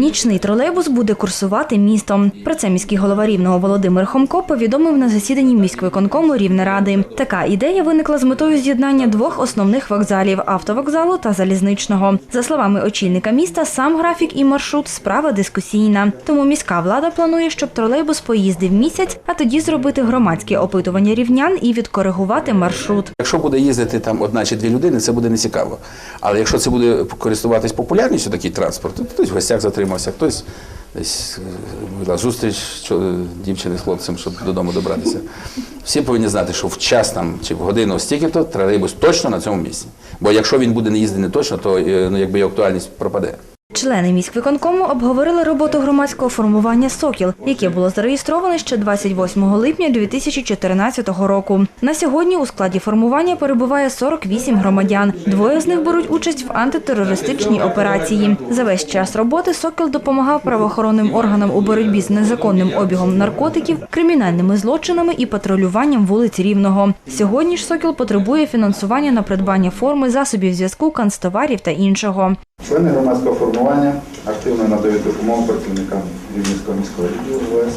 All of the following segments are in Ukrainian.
Нічний тролейбус буде курсувати містом. Про це міський голова рівного Володимир Хомко повідомив на засіданні міськвиконкому Рівнеради. Така ідея виникла з метою з'єднання двох основних вокзалів автовокзалу та залізничного. За словами очільника міста, сам графік і маршрут справа дискусійна. Тому міська влада планує, щоб тролейбус поїздив місяць, а тоді зробити громадське опитування рівнян і відкоригувати маршрут. Якщо буде їздити там одна чи дві людини, це буде не цікаво. Але якщо це буде користуватись популярністю такий транспорт, то хтось в гостях затримався, хтось десь е, була зустріч чо- дівчини з хлопцем, щоб додому добратися. Всі повинні знати, що в час там чи в годину стільки-то тролейбус точно на цьому місці. Бо якщо він буде не їздити не точно, то е, ну, якби його актуальність пропаде. Члени міськвиконкому обговорили роботу громадського формування Сокіл, яке було зареєстроване ще 28 липня 2014 року. На сьогодні у складі формування перебуває 48 громадян. Двоє з них беруть участь в антитерористичній операції. За весь час роботи Сокіл допомагав правоохоронним органам у боротьбі з незаконним обігом наркотиків, кримінальними злочинами і патрулюванням вулиць Рівного. Сьогодні ж Сокіл потребує фінансування на придбання форми, засобів зв'язку, канцтоварів та іншого. Члени громадського формування активно надають допомогу працівникам Рівненського міського відділу ВС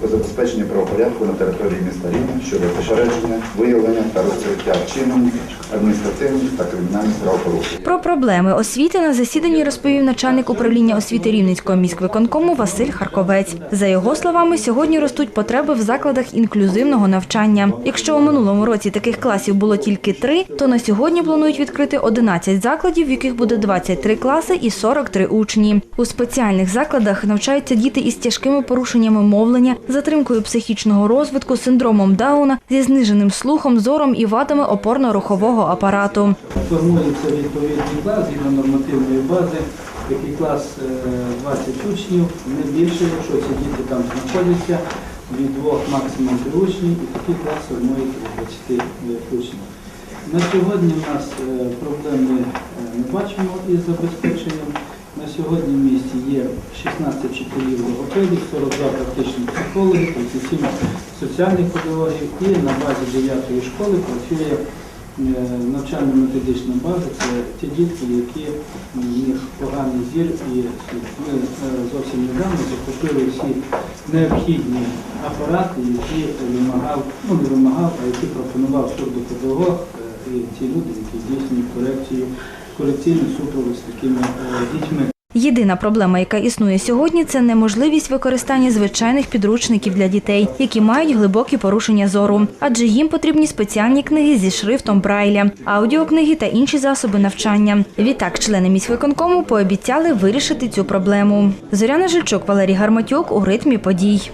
по забезпеченню правопорядку на території міста Рівне щодо попередження, виявлення та розкриття вчинень адміністративних та кримінальних правопорушень. Про проблеми освіти на засіданні розповів начальник управління освіти Рівненського міськвиконкому Василь Харковець. За його словами, сьогодні ростуть потреби в закладах інклюзивного навчання. Якщо у минулому році таких класів було тільки три, то на сьогодні планують відкрити 11 закладів, в яких буде 23 класи і 43 учні. У спеціальних закладах навчаються діти із тяжкими порушеннями мовлення, затримкою психічного розвитку, синдромом Дауна, зі зниженим слухом, зором і вадами опорно-рухового апарату. Формується відповідний клас згідно нормативної бази. Такий клас е, 20 учнів, не більше, якщо ці діти там знаходяться, від двох максимум три учні, і такий клас формується від 20 учнів. На сьогодні в нас е, проблем е, не бачимо із забезпеченням. На сьогодні в місті є 16 вчителів логопедів, 42 практичні психологи, 37 соціальних педагогів і на базі 9 школи працює Е, навчально-методична база. Це ті дітки, які у них поганий зір, і ми е, зовсім недавно закупили всі необхідні апарати, які вимагав, ну не вимагав, а які пропонував сурдопедагог е, і ті люди, які здійснюють корекцію, корекційний супровід з такими е, дітьми. Єдина проблема, яка існує сьогодні, це неможливість використання звичайних підручників для дітей, які мають глибокі порушення зору, адже їм потрібні спеціальні книги зі шрифтом Брайля, аудіокниги та інші засоби навчання. Відтак, члени міськвиконкому пообіцяли вирішити цю проблему. Зоряна Жильчук, Валерій Гарматюк у ритмі подій.